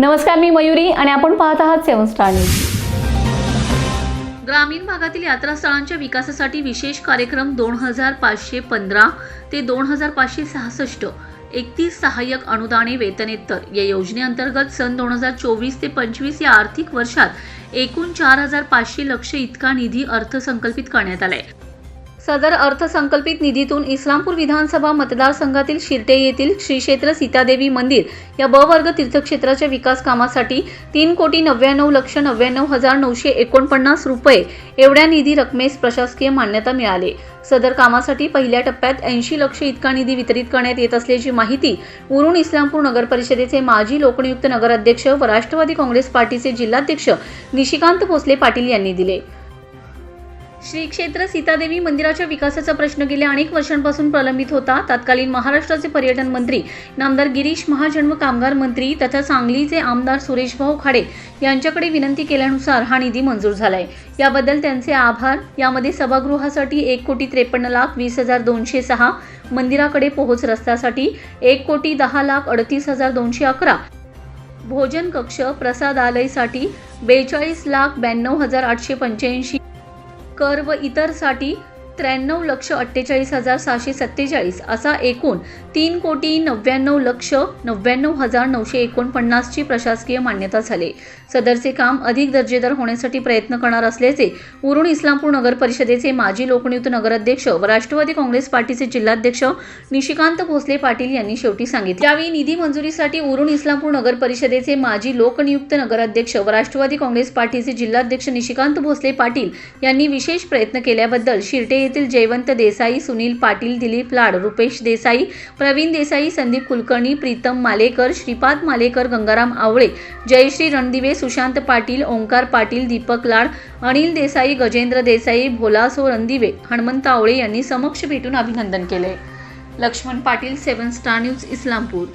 नमस्कार मी मयुरी आणि आपण पाहत आहात सेवन स्टार न्यूज. ग्रामीण भागातील यात्रास्थळांच्या विकासासाठी विशेष कार्यक्रम दोन हजार पाचशे पंधरा ते दोन हजार पाचशे सहासष्ट. एकतीस सहाय्यक अनुदाने वेतनेत्तर. या योजनेअंतर्गत सन दोन हजार चोवीस ते पंचवीस या आर्थिक वर्षात एकूण चार हजार पाचशे लक्ष इतका निधी अर्थसंकल्पित करण्यात आलाय. सदर अर्थसंकल्पित निधीतून इस्लामपूर विधानसभा मतदारसंघातील शिर्टे येथील श्री क्षेत्र सीतादेवी मंदिर या ब वर्ग तीर्थक्षेत्राच्या विकास कामासाठी तीन कोटी नव्याण्णव लक्ष नव्याण्णव हजार नऊशे एकोणपन्नास रुपये एवढ्या निधी रकमेस प्रशासकीय मान्यता मिळाली. सदर कामासाठी पहिल्या टप्प्यात ऐंशी लक्ष इतका निधी वितरित करण्यात येत असल्याची माहिती उरुण इस्लामपूर नगर परिषदेचे माजी लोकनियुक्त नगराध्यक्ष व राष्ट्रवादी काँग्रेस पार्टीचे जिल्हाध्यक्ष निशिकांत भोसले पाटील यांनी दिले. श्री क्षेत्र सीतादेवी मंदिराच्या विकासाचा प्रश्न गेल्या अनेक वर्षांपासून प्रलंबित होता. तत्कालीन महाराष्ट्राचे पर्यटन मंत्री नामदार गिरीश महाजन व कामगार मंत्री तथा सांगलीचे आमदार सुरेशभाऊ खाडे यांच्याकडे विनंती केल्यानुसार हा निधी मंजूर झालाय. याबद्दल त्यांचे आभार. यामध्ये सभागृहासाठी एक कोटी त्रेपन्न लाख वीस हजार दोनशे सहा मंदिराकडे पोहोच रस्त्यासाठी एक कोटी दहा लाख अडतीस हजार दोनशे अकरा भोजन कक्ष प्रसादालयसाठी बेचाळीस लाख ब्याण्णव हजार आठशे पंच्याऐंशी कर व इतरसाठी त्र्याण्णव लक्ष अठ्ठेचाळीस हजार सहाशे सत्तेचाळीस असा एकूण तीन कोटी नव्याण्णव लक्ष नव्याण्णव हजार नऊशे एकोणपन्नासची प्रशासकीय मान्यता झाली. सदरचे काम अधिक दर्जेदार होण्यासाठी प्रयत्न करणार असल्याचे उरुण इस्लामपूर नगर परिषदेचे माजी लोकनियुक्त नगराध्यक्ष व राष्ट्रवादी काँग्रेस पार्टीचे जिल्हाध्यक्ष निशिकांत भोसले पाटील यांनी शेवटी सांगितले. यावेळी निधी मंजुरीसाठी उरुण इस्लामपूर नगर परिषदेचे माजी लोकनियुक्त नगराध्यक्ष व राष्ट्रवादी काँग्रेस पार्टीचे जिल्हाध्यक्ष निशिकांत भोसले पाटील यांनी विशेष प्रयत्न केल्याबद्दल शिर्टे येथील जयवंत देसाई सुनील पाटील दिलीप लाड रुपेश देसाई प्रवीण देसाई संदीप कुलकर्णी प्रीतम मालेकर श्रीपाद मालेकर गंगाराम आवळे जयश्री रणदिवे सुशांत पाटील ओंकार पाटील दीपक लाड अनिल देसाई गजेंद्र देसाई भोलासो रणदिवे हनुमंत आवळे यांनी समक्ष भेटून अभिनंदन केले. Laxman Patil seven star news Islampur.